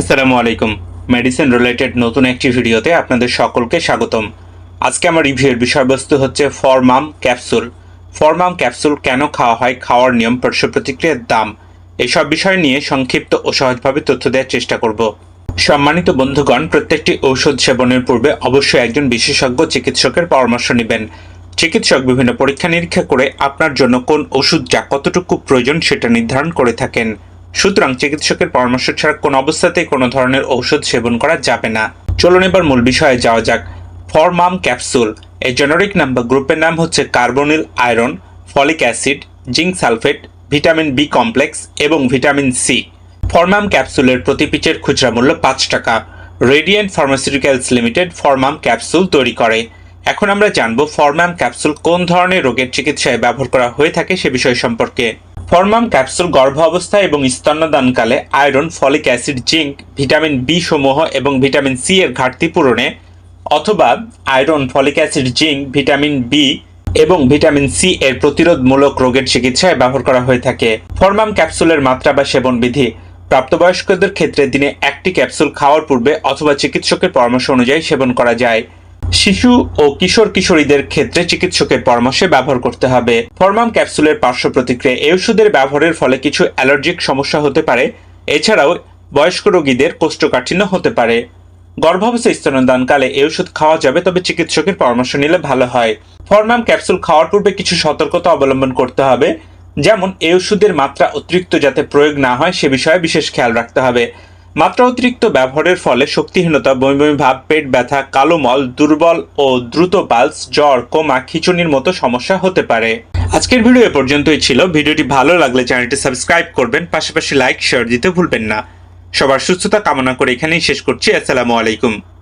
আসসালামু আলাইকুম। Medicine related নতুন একটি ভিডিওতে আপনাদের সকলকে স্বাগতম। আজকে আমার রিভিউয়ের বিষয়বস্তু হচ্ছে ফরমাম ক্যাপসুল। ফরমাম ক্যাপসুল কেন খাওয়া হয়, খাওয়ার নিয়ম পার্শ্ব প্রতিক্রিয়ার দাম, এসব বিষয় নিয়ে সংক্ষিপ্ত ও সহজভাবে তথ্য দেওয়ার চেষ্টা করব। সম্মানিত বন্ধুগণ, প্রত্যেকটি ঔষধ সেবনের পূর্বে অবশ্যই একজন বিশেষজ্ঞ চিকিৎসকের পরামর্শ নেবেন। চিকিৎসক বিভিন্ন পরীক্ষা নিরীক্ষা করে আপনার জন্য কোন ওষুধ যা কতটুকু প্রয়োজন সেটা নির্ধারণ করে থাকেন। সুতরাং চিকিৎসকের পরামর্শ ছাড়া কোন অবস্থাতেই কোনো ধরনের ঔষধ সেবন করা যাবে না। চলুন এবার মূল বিষয়ে যাওয়া যাক। ফরমাম ক্যাপসুল। এই জেনারিক নাম বা গ্রুপের নাম হচ্ছে carbonyl iron, folic acid, zinc sulphate, vitamin B complex এবং ভিটামিন সি। ফরমাম ক্যাপসুলের প্রতি পিচের খুচরা মূল্য পাঁচ টাকা। Radiant Pharmaceuticals Limited Formam capsule তৈরি করে। এখন আমরা জানব ফরমাম ক্যাপসুল কোন ধরনের রোগের চিকিৎসায় ব্যবহার করা হয়ে থাকে সে বিষয় সম্পর্কে। ফরমাম ক্যাপসুল গর্ভ অবস্থায় এবং স্তন্যদানকালে iron folic acid zinc vitamin B সমূহ এবং ভিটামিন সি এর ঘাটতি পূরণে, অথবা iron folic acid zinc vitamin B এবং ভিটামিন সি এর প্রতিরোধমূলক রোগের চিকিৎসায় ব্যবহার করা হয়ে থাকে। ফরমাম ক্যাপসুলের মাত্রা বা সেবন বিধি। প্রাপ্তবয়স্কদের ক্ষেত্রে দিনে একটি ক্যাপসুল খাওয়ার পূর্বে অথবা চিকিৎসকের পরামর্শ অনুযায়ী সেবন করা যায়। শিশু ও কিশোর কিশোরীদের ক্ষেত্রে চিকিৎসকের পরামর্শে ব্যবহার করতে হবে। ফরমাম ক্যাপসুলের পার্শ্ব প্রতিক্রিয়া এই ওষুধের ব্যবহারের ফলে কিছু অ্যালার্জিক সমস্যা হতে পারে। এছাড়াও বয়স্ক রোগীদের কোষ্ঠকাঠিন্য হতে পারে। গর্ভাবস্থা স্তনদানকালে এই ওষুধ খাওয়া যাবে, তবে চিকিৎসকের পরামর্শ নিলে ভালো হয়। ফরমাম ক্যাপসুল খাওয়ার পূর্বে কিছু সতর্কতা অবলম্বন করতে হবে, যেমন এই ওষুধের মাত্রা অতিরিক্ত যাতে প্রয়োগ না হয় সে বিষয়ে বিশেষ খেয়াল রাখতে হবে। মাত্রা অতিরিক্ত ব্যবহারের ফলে শক্তিহীনতা, বমি বমি ভাব, পেট ব্যথা, কালো মল, দুর্বল ও দ্রুত পালস, জ্বর, কোমা, খিচুনির মতো সমস্যা হতে পারে। আজকের ভিডিও এ পর্যন্তই ছিল। ভিডিওটি ভালো লাগলে চ্যানেলটি সাবস্ক্রাইব করবেন, পাশাপাশি লাইক, শেয়ার দিতে ভুলবেন না। সবার সুস্থতা কামনা করে এখানেই শেষ করছি। আসসালামু আলাইকুম।